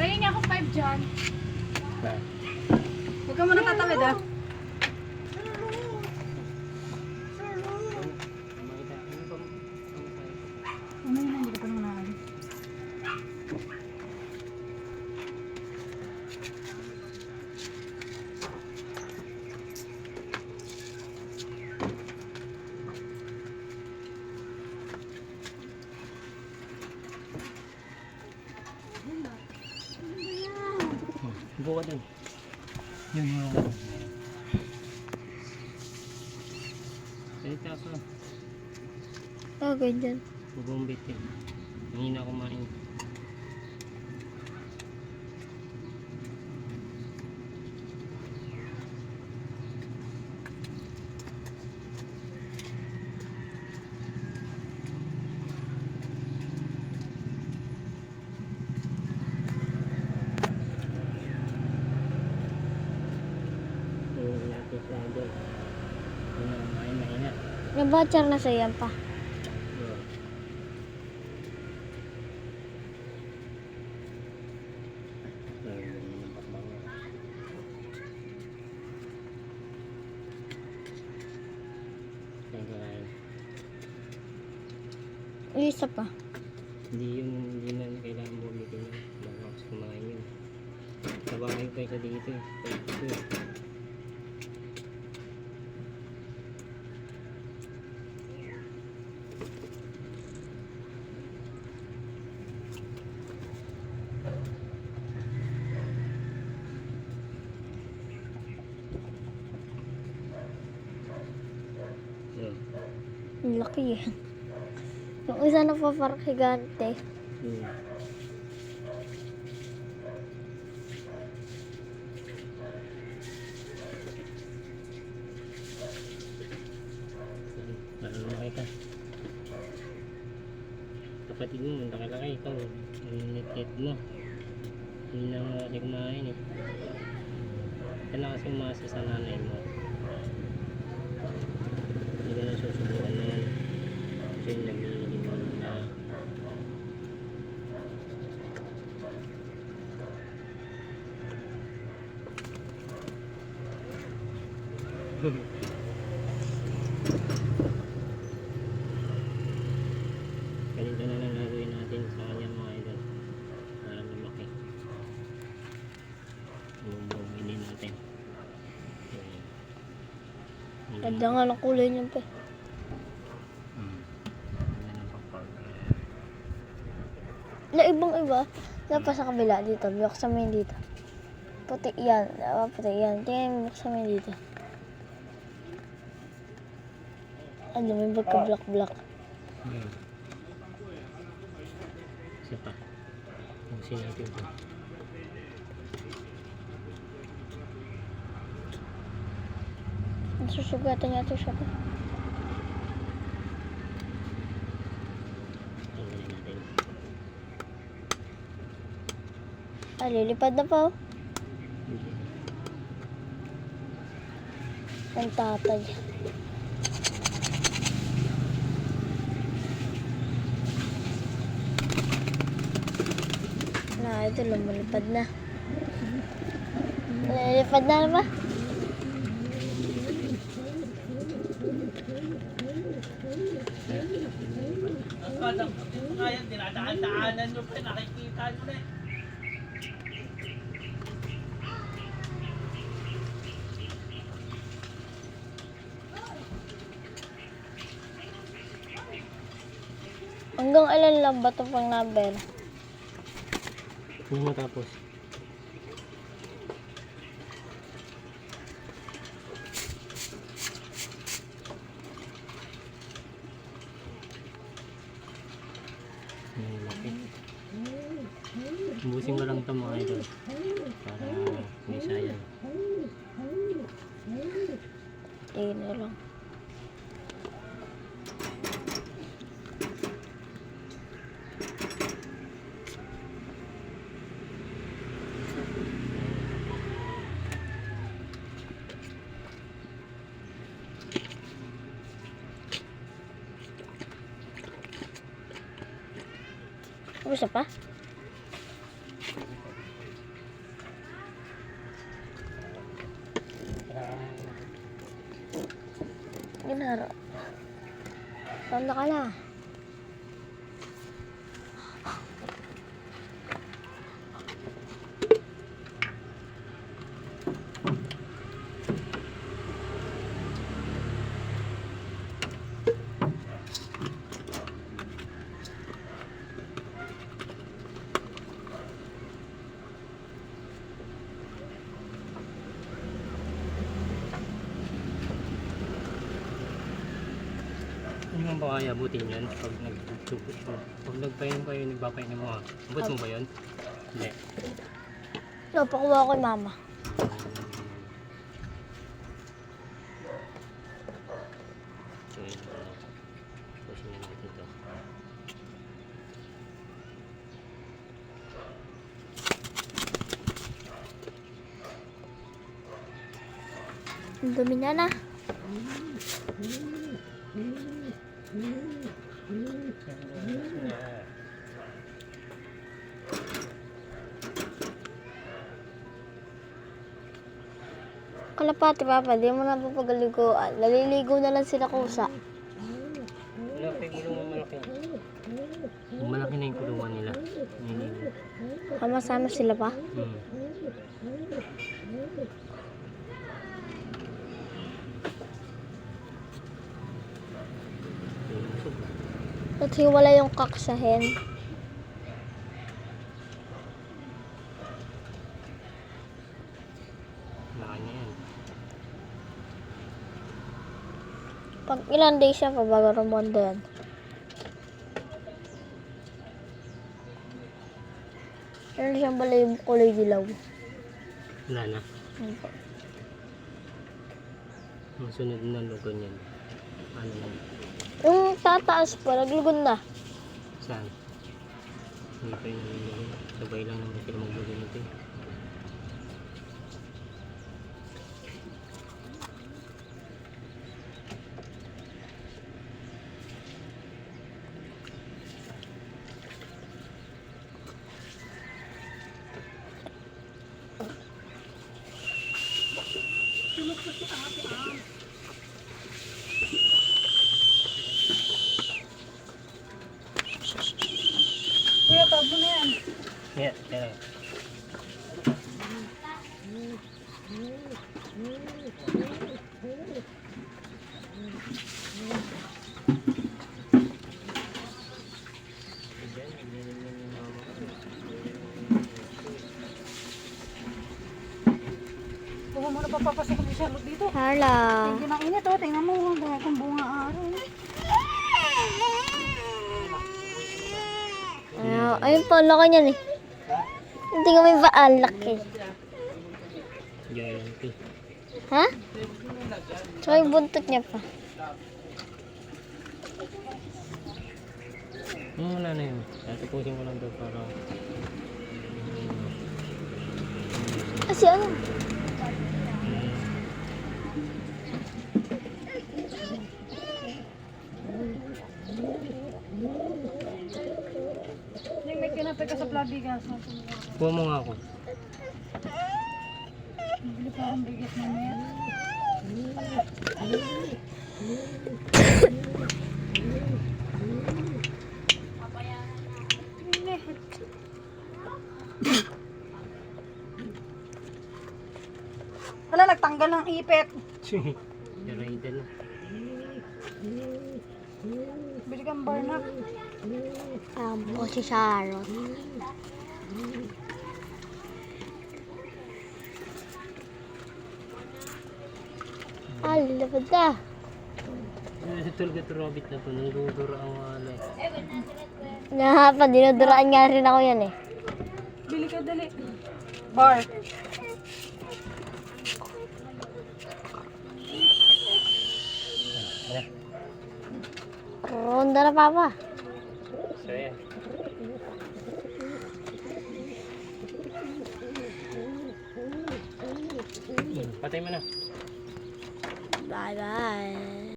Pahingin niya ako 5 dyan. Huwag ka muna tatawid ah. Ano yun, hindi ka pa nung naalis. Upo ka dun. Yun yung. Salita ka. Oh, ganyan. Mong bitin. Hindi na kumain. Yung natin sa doon. Yun na, kumain na ina. Nabachar na sa yan pa. Isa pa. Hindi yun, hindi na kailangan ulitin yun. Bago ako kumain yun. Sa bahay ko kayo dito eh. Dito eh. Yun. Ang laki eh. Yung isa na pa parang higante. Hmm. Lalo na kita. Kapatid mo, laki-laki ikaw. Ang net mo. Hindi na nga kasi kumain eh. Na kasi umasa sa nanay mo. Hindi ka na susubukan na yan. Kasi yung nagiging mo na. Ganito na lang gagawin natin sa kanya mga idol. Para lumaki. Bumili natin. Ganda nga ng kulay niyan pa. Hmm. Ayan ang pagpag. Na ibang iba. Na pa sa kabila dito. Buksan mo yun dito. Puti yan. Ah, puti yan. Tingnan mo buksan mo yun dito. Ano, may black. Ayan. Isa pa. Busin natin ito. Susugatan niya ito siya pa. Tanggalin natin. Ah, lilipad na pa oh. Ang tatay. Na, ito lumulipad na. Lilipad na ba? Alam ko kaya dinadaan-daanan nyo pa, nakikita nyo na eh. Hanggang ilan lang ba ito pang number? Hindi matapos. Ang laki. Busin ko lang ito mga idol. terus apa? Ini naruh. Tonton kalah. Mo ba kaya abutin yun pag mo? Pag nagpainom kayo, nagpapainom mo ha? Abot mo ba yun? Hindi. No, pakuha ko mama. So. Ang dumi na na. Kalapati, Papa. Di mo na papagaliguan. Naliligo na lang sila kusa. Malaki yung kulungan malaki. Malaki na yung kulungan nila. Nililigo. Sama-sama sila pa. Hmm. At hiwala yung kaksahin. Pag ilan days siya pa bago rumonda yan. Meron siyang balay yung kulay dilaw. Wala na. Ang sunod na lugo niyan. Ano yan? Yung tataas pa, naglugod na. Saan? Pa yung nalulugo. Sabay lang naman sila maglugo nito eh. Kuya, tawag mo na yan. Yeah, yeah. Huwag mo muna papapasok ng Charlotte dito. Hala. Hindi na init oh. Tingnan mo. Dahil kung bunga araw. Ayaw, ayun pa, laki niyan eh. Hindi kami ba ang laki? Giant eh. Ha? Tsaka yung buntot niya pa. Hmm, wala na yun. Tatapusin ko lang daw para... Kasi ano? Ka sa plabigas. Kuha mo nga ako. Bili pa akong bigas na may. Wala, nagtanggal ng ipit. Jarayda na. Bili kang barnak. Um, po si Sharon. Ah, lalapad ka. Tulad ito rabbit na to. Nangdudura ang wala eh. Nahapa, dinuduraan nga rin ako yan eh. Bili ka dali. Bar. Ronda na, Papa. So yan. Hmm, Patay mo na. Bye-bye.